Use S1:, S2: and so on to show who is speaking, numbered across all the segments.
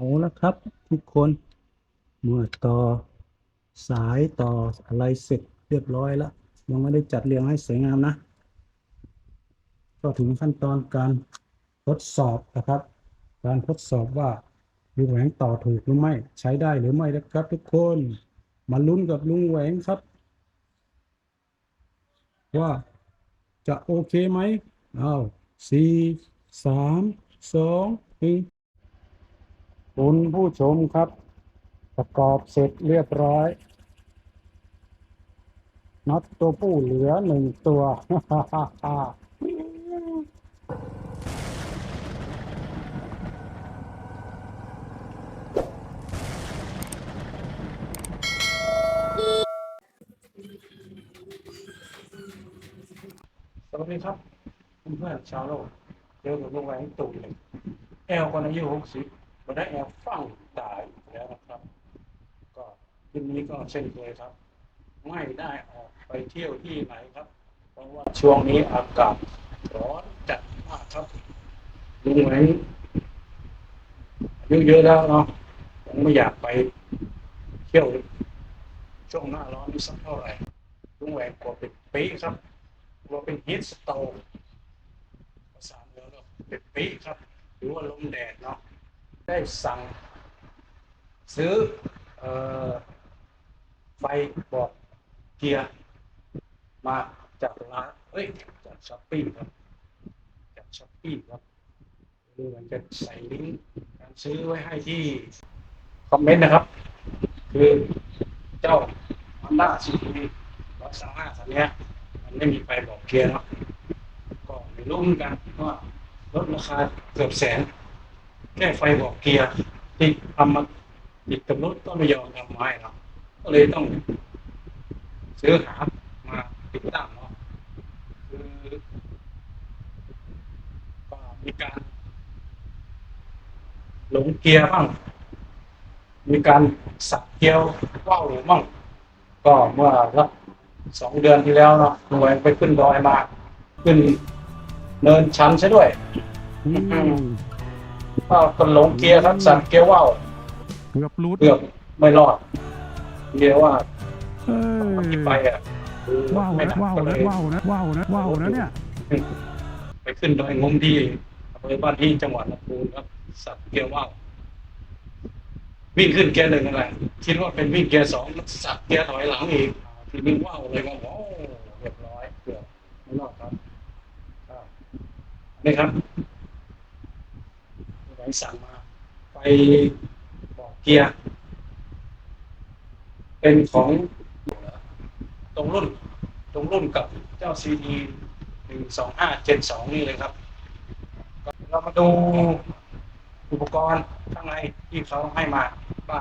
S1: เอาละครับ ทุกคนเมื่อต่อสายต่ออะไรเสร็จเรียบร้อยแล้ว ยังไม่ได้จัดเรียงให้สวยงามนะ ก็ถึงขั้นตอนการทดสอบนะครับ การทดสอบว่าลุงแหวงต่อถูกหรือไม่ ใช้ได้หรือไม่นะครับ ทุกคนมาลุ้นกับลุงแหวงครับ ว่าจะโอเคไหมเอาสี่สามสองหนึ่ง คุณผู้ชมครับ ประกอบเสร็จเรียบร้อยน็อตตัวผู้เหลือหนึ่งตัว สวัสดีครับเพื่อนชาวโลกเจอกับลุงแหวงตู่เลยแอลคนอายุหกสิบ มาได้แอลฟังตายแล้วนะครับ ก็คืนนี้ก็เช่นเคยครับ ไม่ได้ออกไปเที่ยวที่ไหนครับ เพราะว่าช่วงนี้อากาศร้อนจัดมากครับลุงแหวงอายุเยอะแล้วเนาะผมไม่อยากไปเที่ยวช่วงหน้าร้อนนี่สักเท่าไหร่ลุงแหวงกลัวเป็นปีครับว่าเป็นฮีทสโตร์ภาษาเหนือก็เป็นปีครับ หรือว่าลมแดดเนาะ ได้สั่ง ซื้อออไฟบอกเกียร์ มาจากร้านเอ้ย จากช้อปปี้ครับ จากช้อปปี้ครับดูมันจะใส่ลิงก์การซื้อไว้ให้ที่ คอมเมนต์นะครับ คือเจ้า Honda CT ร้อยสามห้าคันเนี้ยมันไม่มีไฟบอกเกียร์เนาะก็ไม่รู้เหมือนกันว่าลดราคาเกือบแสน แค่ไฟบอกเกียร์ที่ทำมาติดกับรถก็ไม่ยอมทำไม้เนาะก็เลยต้องซื้อหามาติดตั้งเนาะคือก็มีการ หลงเกียร์บ้างมีการสับเกียวว่าวบ้างก็เมื่อสักสองเดือนที่แล้วเนาะหน่วยไปขึ้นดอยมา ขึ้นเนินชันซะด้วย
S2: อืม
S1: ก็ก็หลงเกียร์ครับสับเกียวว่าว
S2: เกือบรูด
S1: เกือบไม่รอดเรียกว่า
S2: เออ
S1: ที่ไปอะคือ
S2: ว้าว
S1: ไม่
S2: นะ
S1: ทัน
S2: ว้าว
S1: ก็เล
S2: นะ
S1: ย
S2: ว้าวนะว้าวนะว้าวนะเนี่ย
S1: ไปขึ้นดอยงมที่อำเภอบ้านที่จังหวัดลำพูนครับสับเกียร์ว่าววิ่งขึ้นเกียร์หนึ่งอะไรคิดว่าเป็นวิ่งเกียร์สองสับเกียร์ถอยหลังอีกทีนี้ว่าวเลยก็โอ้เรียบร้อยเกือบไม่รอดครับอ่านี่ครับไหน สั่งมา ไปบอกเกียร์ เป็นของตรงรุ่น ตรงรุ่นกับเจ้า CD หนึ่งสองห้าเจนสองนี่เลยครับ เรามาดูอุปกรณ์ข้างในที่เขาให้มาว่า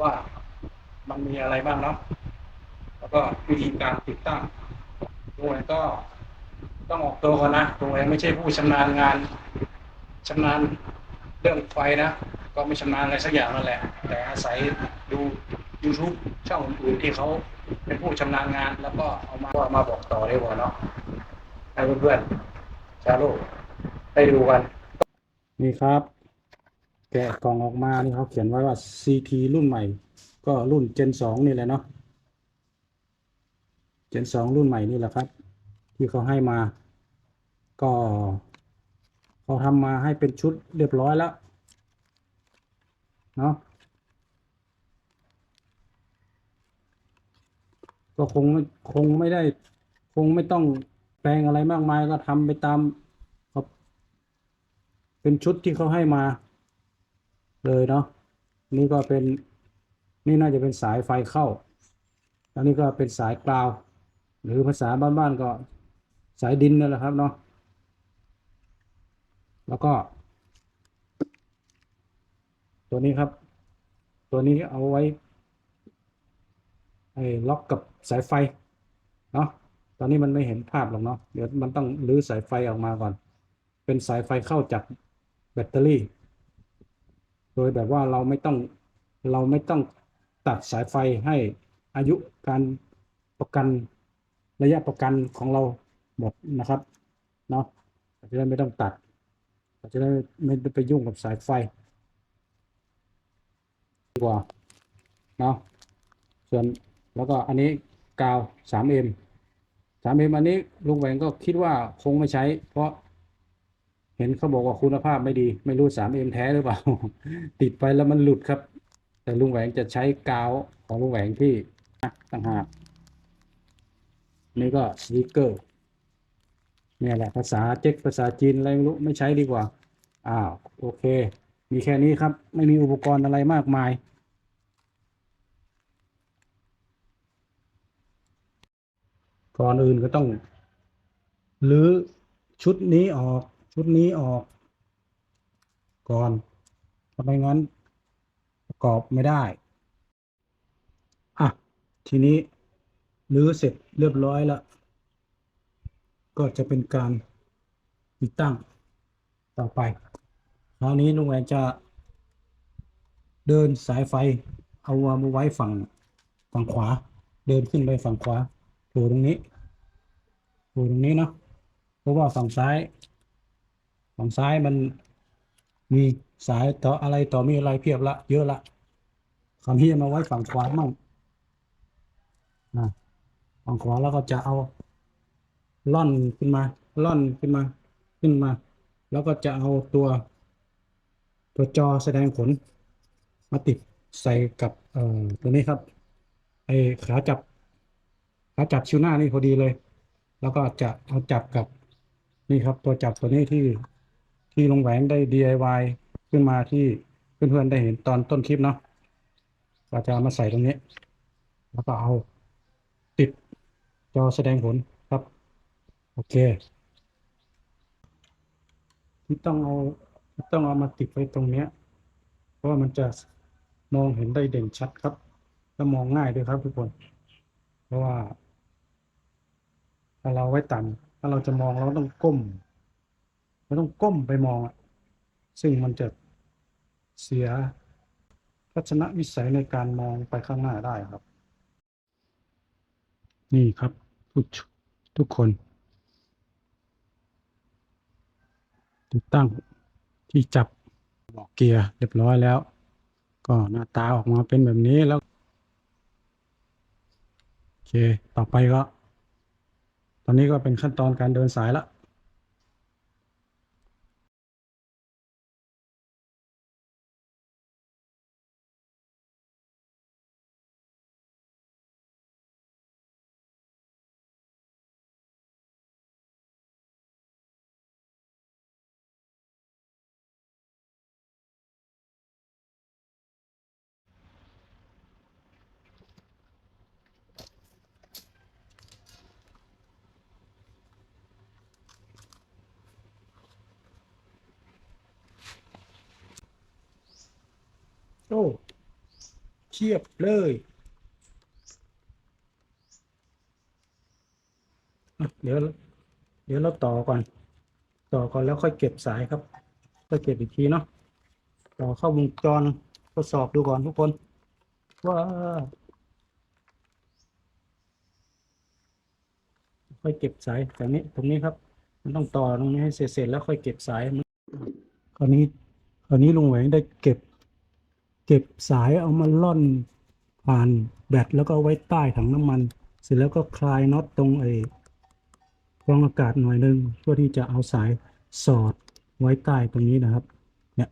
S1: ว่ามันมีอะไรบ้างเนาะแล้วก็วิธีการติดตั้งตรงไหนก็ต้องออกตัวก่อนนะตรงไหนไม่ใช่ผู้ชำนาญงานชำนาญ เรื่องไฟนะ ก็ไม่ชำนาญอะไรสักอย่างนั่นแหละ แต่อาศัยดู YouTube ช่องอื่นๆที่เขาเป็นผู้ชำนาญงาน แล้วก็เอามามาบอกต่อได้บ่เนาะให้เพื่อนๆชาวโลกได้ดูกัน นี่ครับ แกะกล่องออกมานี่เขาเขียนไว้ว่า CT รุ่นใหม่ ก็รุ่น Gen สองนี่แหละเนาะ Gen สองรุ่นใหม่นี่แหละครับ ที่เขาให้มา ก็ เขาทำมาให้เป็นชุดเรียบร้อยแล้ว เนาะก็คงคงไม่ได้ คงไม่ต้องแปลงอะไรมากมายก็ทำไปตามเป็นชุดที่เขาให้มา เลยเนาะนี่ก็เป็นนี่น่าจะเป็นสายไฟเข้าอันนี้ก็เป็นสายกราว หรือภาษาบ้านๆก็สายดินนั่นแหละครับเนาะ แล้วก็ ตัวนี้ครับ ตัวนี้เอาไว้ไอ้ล็อกกับสายไฟเนาะตอนนี้มันไม่เห็นภาพหรอกเนาะเดี๋ยวมันต้องรื้อสายไฟออกมาก่อน เป็นสายไฟเข้าจากแบตเตอรี่ โดยแบบว่าเราไม่ต้องเราไม่ต้องตัดสายไฟให้อายุการประกันระยะประกันของเราหมดนะครับเนาะจะได้ไม่ต้องตัด เราจะได้ไม่ไปยุ่งกับสายไฟดีกว่าเนาะส่วนแล้วก็อันนี้กาว 3M 3M อันนี้ลุงแหวงก็คิดว่าคงไม่ใช้ เพราะเห็นเขาบอกว่าคุณภาพไม่ดี ไม่รู้ 3M แท้หรือเปล่า ติดไปแล้วมันหลุดครับ แต่ลุงแหวงจะใช้กาวของลุงแหวงที่ต่างหากนี่ก็สติกเกอร์ เนี่ยแหละภาษาเจ๊กภาษาจีนอะไรไม่รู้ไม่ใช้ดีกว่าอ้าวโอเค มีแค่นี้ครับ ไม่มีอุปกรณ์อะไรมากมายก่อนอื่นก็ต้องรื้อชุดนี้ออกชุดนี้ออก ก่อนถ้าไม่งั้นประกอบไม่ได้ อะ ทีนี้รื้อเสร็จเรียบร้อยแล้ว ก็จะเป็นการติดตั้งต่อไปคราวนี้ลุงแหวนจะเดินสายไฟเอามาไว้ฝั่งฝั่งขวา เดินขึ้นไปฝั่งขวาโผล่ตรงนี้โผล่ตรงนี้เนาะเพราะว่าฝั่งซ้ายฝั่งซ้ายมันมีสายต่ออะไรต่อมีอะไรเพียบละ เยอะละคราวนี้มาไว้ฝั่งขวามั่งนะฝั่งขวาแล้วก็จะเอา ล่อนขึ้นมา ล่อนขึ้นมาขึ้นมา แล้วก็จะเอาตัวตัวจอแสดงผล มาติดใส่กับเอ่อตัวนี้ครับไอ้ขาจับขาจับชิวหน้านี่พอดีเลย แล้วก็จะเอาจับกับนี่ครับ ตัวจับตัวนี้ที่ที่ลงแหวนได้ DIY ขึ้นมาที่เพื่อนๆได้เห็นตอนต้นคลิปเนาะก็จะเอามาใส่ตรงนี้ แล้วก็เอาติดจอแสดงผล โอเค ที่ต้องเอาที่ต้องเอามาติดไว้ตรงเนี้ย เพราะว่ามันจะมองเห็นได้เด่นชัดครับ และมองง่ายด้วยครับทุกคน เพราะว่า ถ้าเราไว้ต่ำถ้าเราจะมองเราต้องก้มเราต้องก้มไปมองอะซึ่งมันจะเสียทัศนวิสัยในการมองไปข้างหน้าได้ครับ นี่ครับทุกทุกคน ติดตั้งที่จับบอกเกียร์เรียบร้อยแล้ว ก็หน้าตาออกมาเป็นแบบนี้แล้ว โอเค ต่อไปก็ ตอนนี้ก็เป็นขั้นตอนการเดินสายละ โอ้เทียบเลยเดี๋ยว เดี๋ยวเราต่อก่อน ต่อก่อนแล้วค่อยเก็บสายครับค่อยเก็บอีกทีเนาะต่อเข้าวงจรทดสอบดูก่อนทุกคนว่าค่อยเก็บสายจากนี้ตรงนี้ครับ มันต้องต่อตรงนี้ให้เสร็จแล้วค่อยเก็บสายคราวนี้คราวนี้ลุงแหวงได้เก็บ เก็บสายเอามาล่อนผ่านแบตแล้วก็ไว้ใต้ถังน้ำมัน เสร็จแล้วก็คลายน็อตตรงไอ้กรองอากาศหน่อยนึงเพื่อที่จะเอาสายสอดไว้ใต้ตรงนี้นะครับ เนี่ย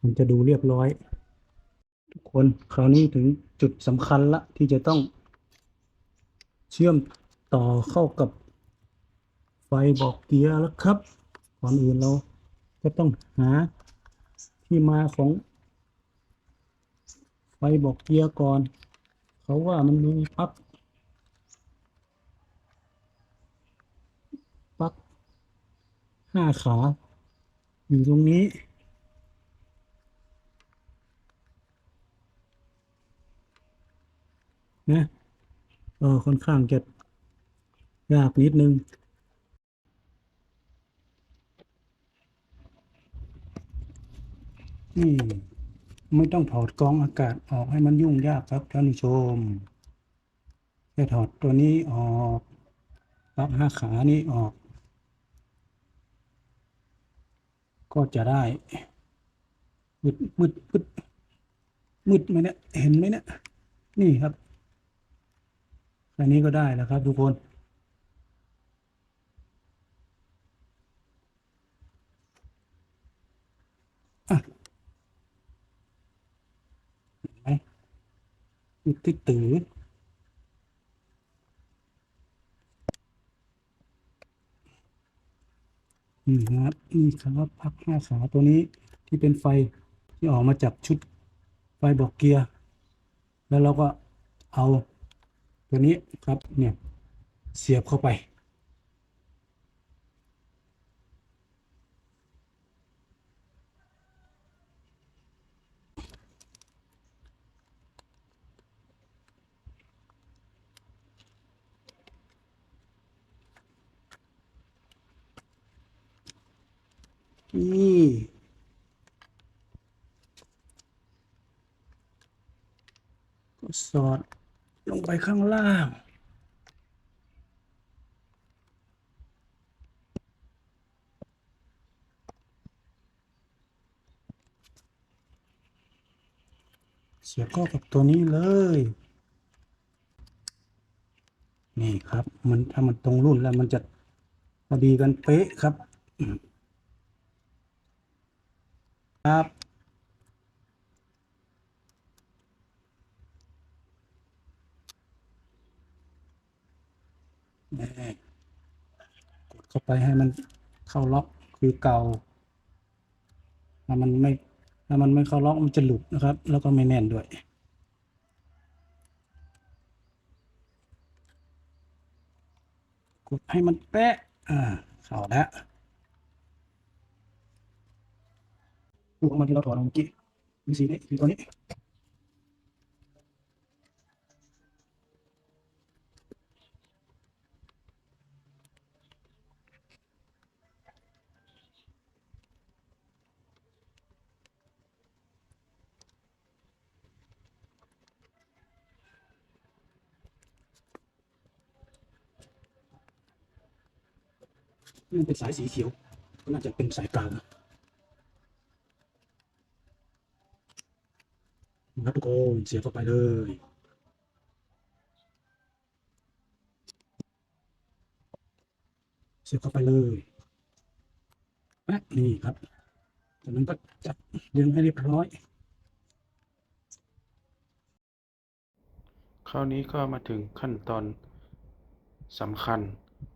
S1: มันจะดูเรียบร้อย ทุกคนคราวนี้ถึงจุดสำคัญละที่จะต้อง เชื่อมต่อเข้ากับไฟบอกเกียร์แล้วครับก่อนอื่นเราก็ต้องหาที่มาของ ไฟบอกเกียร์ก่อน เขาว่ามันมีปลั๊กปลั๊กห้าขา อยู่ตรงนี้ นะเออค่อนข้างจะยากนิดนึงอืม ไม่ต้องถอดกองอากาศออกให้มันยุ่งยากครับท่านผู้ชมแค่ถอดตัวนี้ออกปลั๊กห้าขานี้ออก ก็จะได้มืดมืดมืดมืดไหมเนี่ยเห็นไหมเนี่ยนี่ครับแค่นี้ก็ได้แล้วครับทุกคน อะเห็นไหม มีติ๊กตือนี่ครับนี่ครับพักห้าขาตัวนี้ที่เป็นไฟที่ออกมาจากชุดไฟบอกเกียร์ แล้วเราก็เอาตัวนี้ครับเนี่ยเสียบเข้าไป นี่ก็สอดลงไปข้างล่างเสียบเข้ากับตัวนี้เลย นี่ครับ มันถ้ามันตรงรุ่นแล้วมันจะพอดีกันเป๊ะครับ ครับ กดเข้าไปให้มันเข้าล็อกคือเก่า ถ้ามันไม่ ถ้ามันไม่เข้าล็อกมันจะหลุดนะครับ แล้วก็ไม่แน่นด้วยกดให้มันแปะ อ่า เข้าแล้ว พวกมันที่เราถอดออกเมื่อกี้มีสีนี้คือตัวนี้นี่เป็นสายสีเขียวก็น่าจะเป็นสายกลางนะ ครับทุกคนเสียบเขาไปเลยเสียบเข้าไปเลยแป๊ะนี่ครับจากนั้นก็จัดเรียงให้เรียบร้อย
S3: คราวนี้ก็มาถึงขั้นตอนสำคัญ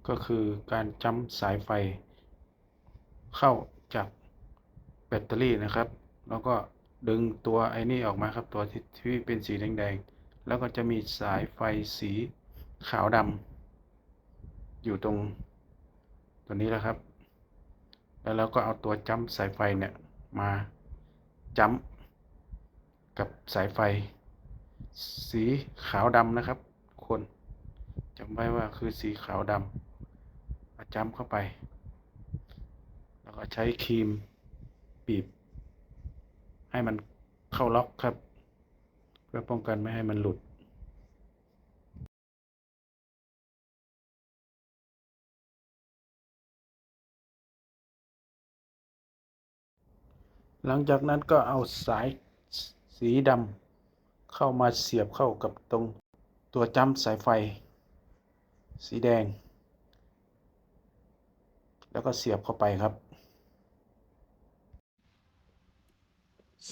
S3: ก็คือการจำสายไฟ เข้าจากแบตเตอรี่นะครับ แล้วก็ ดึงตัวไอ้นี่ออกมาครับตัวที่ที่เป็นสีแดงๆ แล้วก็จะมีสายไฟสีขาวดำอยู่ตรงตัวนี้แหละครับ แล้วเราก็เอาตัวจ้ำสายไฟเนี่ยมาจ้ำกับสายไฟ สีขาวดำนะครับ คนจำไว้ว่าคือสีขาวดำเอาจ้ำเข้าไป แล้วก็ใช้ครีมบีบ ให้มันเข้าล็อกครับ เพื่อป้องกันไม่ให้มันหลุดหลังจากนั้นก็เอาสายสีดำเข้ามาเสียบเข้ากับตรงตัวจ้ำสายไฟ สีแดง แล้วก็เสียบเข้าไปครับ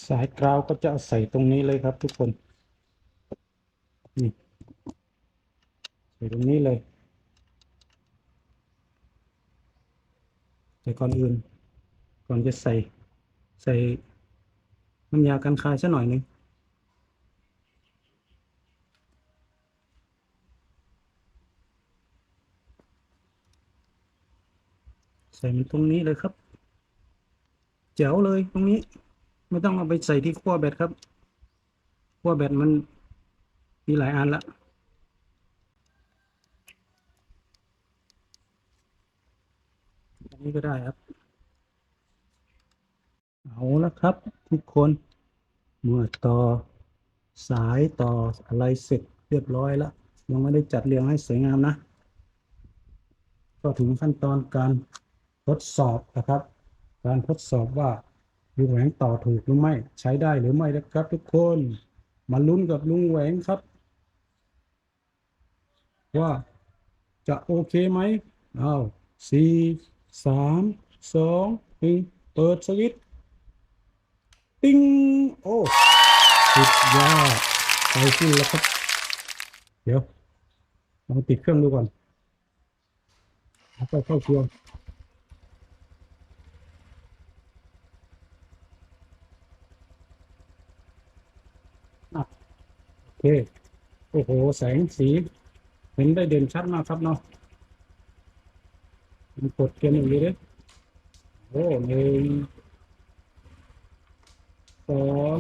S1: สายกราวก็จะใส่ตรงนี้เลยครับทุกคน นี่ ใส่ตรงนี้เลย แต่ก่อนอื่น ก่อนจะใส่ ใส่น้ำยากันคายสักหน่อยหนึ่งใส่มันตรงนี้เลยครับ แจ๋วเลยตรงนี้ ไม่ต้องเอาไปใส่ที่ขั้วแบตครับขั้วแบตมันมีหลายอันละอันนี้ก็ได้ครับ เอาละครับ ทุกคนเมื่อต่อสายต่ออะไรเสร็จเรียบร้อยแล้ว ยังไม่ได้จัดเรียงให้สวยงามนะ ก็ถึงขั้นตอนการทดสอบนะครับ การทดสอบว่า ลูกแหวนต่อถูกหรือไม่ ใช้ได้หรือไม่นะครับ ทุกคน มาลุ้นกับลุงแหวงครับ ว่าจะโอเคไหมเอาสี่สามสองหนึ่งเปิดสวิตติ้งโอ้สุดยอดไปขึ้นแล้วครับ เดี๋ยวลองติดเครื่องดูก่อนแล้วก็เข้าเครื่องอะโอ เคโอ้โห แสงสี เห็นได้เด่นชัดมากครับเนาะมันกดเกมอย่างนี้เลยโอ้หนึ่งสอง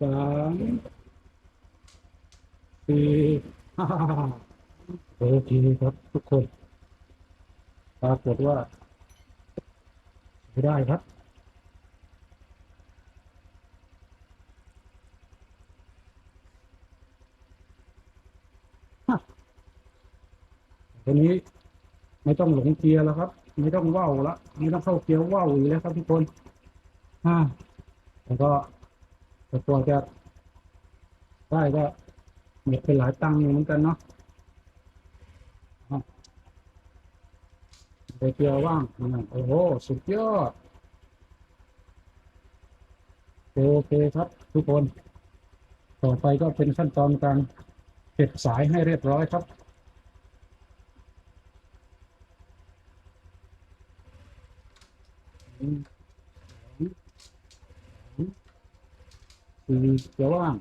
S1: สามสี่ห้าโอเคครับทุกคน ปรากฏว่าไม่ได้ครับ ทีนี้ไม่ต้องหลงเกียร์แล้วครับ ไม่ต้องว่าวละไม่ต้องเข้าเกียร์ว่าวอีกแล้วครับทุกคนอ่าแล้วก็แต่ตัวจะได้ก็หมดไปหลายตังค์อยู่เหมือนกันเนาะอะไปเกียร์ว่างอะโอ้โหสุดยอดโอเคครับ ทุกคน ต่อไปก็เป็นขั้นตอนการเก็บสายให้เรียบร้อยครับ อืม สี่เขียวว่าง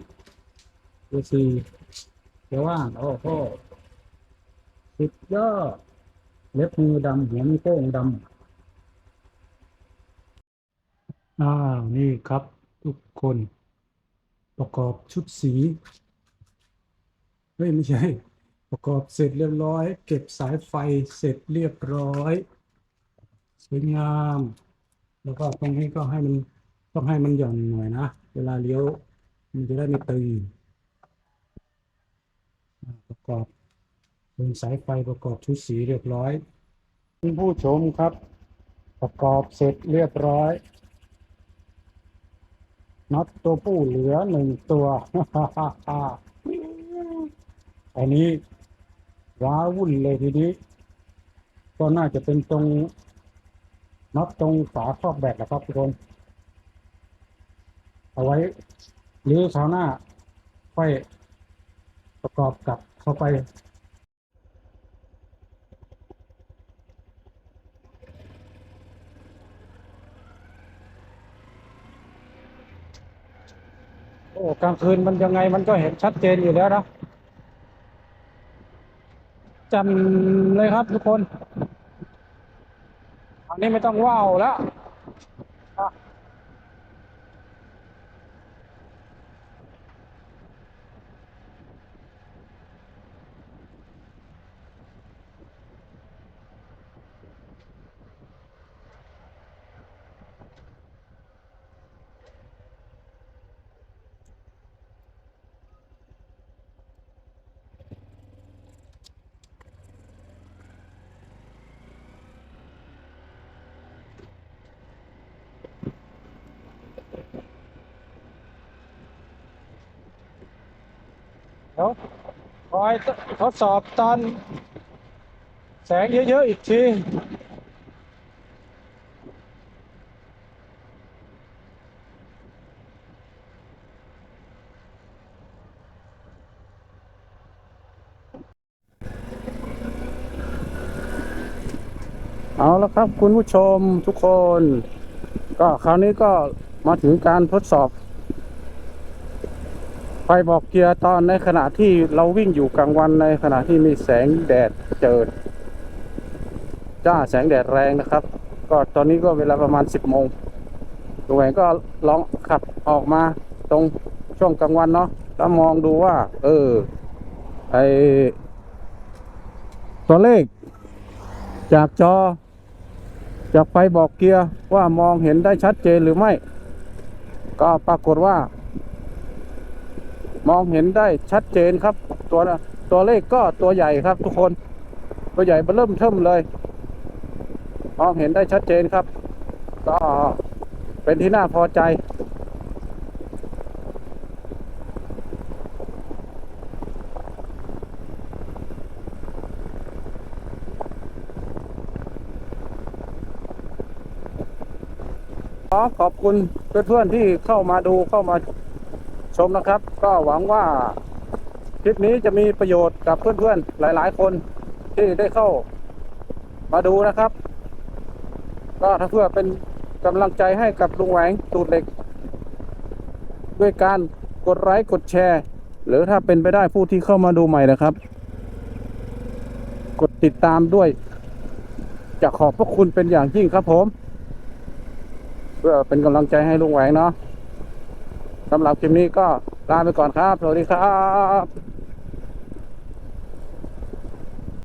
S1: ตัวสี่เขียวว่างโอ้โหสุดยอดเล็บมือดำหัวนิ้วโป้งดำอ่านี่ครับ ทุกคนประกอบชุดสีเฮ้ยไม่ใช่ ประกอบเสร็จเรียบร้อย เก็บสายไฟเสร็จเรียบร้อยสวยงาม แล้วก็ตรงนี้ก็ให้มันต้องให้มันหย่อนหน่อยนะ เวลาเลี้ยวมันจะได้ไม่ตึงประกอบเป็นสายไฟประกอบชุดสีเรียบร้อยคุณผู้ชมครับ ประกอบเสร็จเรียบร้อยน็อตตัวผู้เหลือหนึ่งตัวอันนี้ว้าวุ่นเลยทีนี้ก็น่าจะเป็นตรงน็อตตรงฝาครอบแบตนะครับทุกคน เอาไว้ หรือคราวหน้าค่อยประกอบกับเข้าไป โอ้กลางคืนมันยังไงมันก็เห็นชัดเจนอยู่แล้วนะจำเลยครับทุกคน อันนี้ไม่ต้องว่าวแล้ว เดี๋ยวคอยทดสอบตอนแสงเยอะๆอีกทีเอาแล้วครับคุณผู้ชมทุกคน ก็คราวนี้ก็มาถึงการทดสอบ ฟบอกเกียร์ตอนในขณะที่เราวิ่งอยู่กลางวันในขณะที่มีแสงแดดเจิด จ้าแสงแดดแรงนะครับ ก็ตอนนี้ก็เวลาประมาณ 10โมงตัวเองก็ลองขับออกมาตรงช่วงกลางวันเนาะแล้วมองดูว่า เออไอตัวเลข จากจอ จากไฟบอกเกียร์ว่ามองเห็นได้ชัดเจนหรือไม่ ก็ปรากฏว่า มองเห็นได้ชัดเจนครับ ตัวตัวเลขก็ตัวใหญ่ครับ ทุกคน ตัวใหญ่เริ่มเทิมเลย มองเห็นได้ชัดเจนครับ ก็เป็นที่น่าพอใจ
S4: ขอขอบคุณเพื่อนๆที่เข้ามาดูเข้ามา ชมนะครับ ก็หวังว่าคลิปนี้จะมีประโยชน์กับเพื่อนๆ หลายๆ คนที่ได้เข้ามาดูนะครับ ก็ถ้าเพื่อเป็นกำลังใจให้กับลุงแหวงตูดเหล็ก ด้วยการกดไลค์กดแชร์ หรือถ้าเป็นไปได้ผู้ที่เข้ามาดูใหม่นะครับ กดติดตามด้วย จะขอบพระคุณเป็นอย่างยิ่งครับผม เพื่อเป็นกำลังใจให้ลุงแหวงเนาะ สำหรับคลิปนี้ก็ลาไปก่อนครับ สวัสดีครับ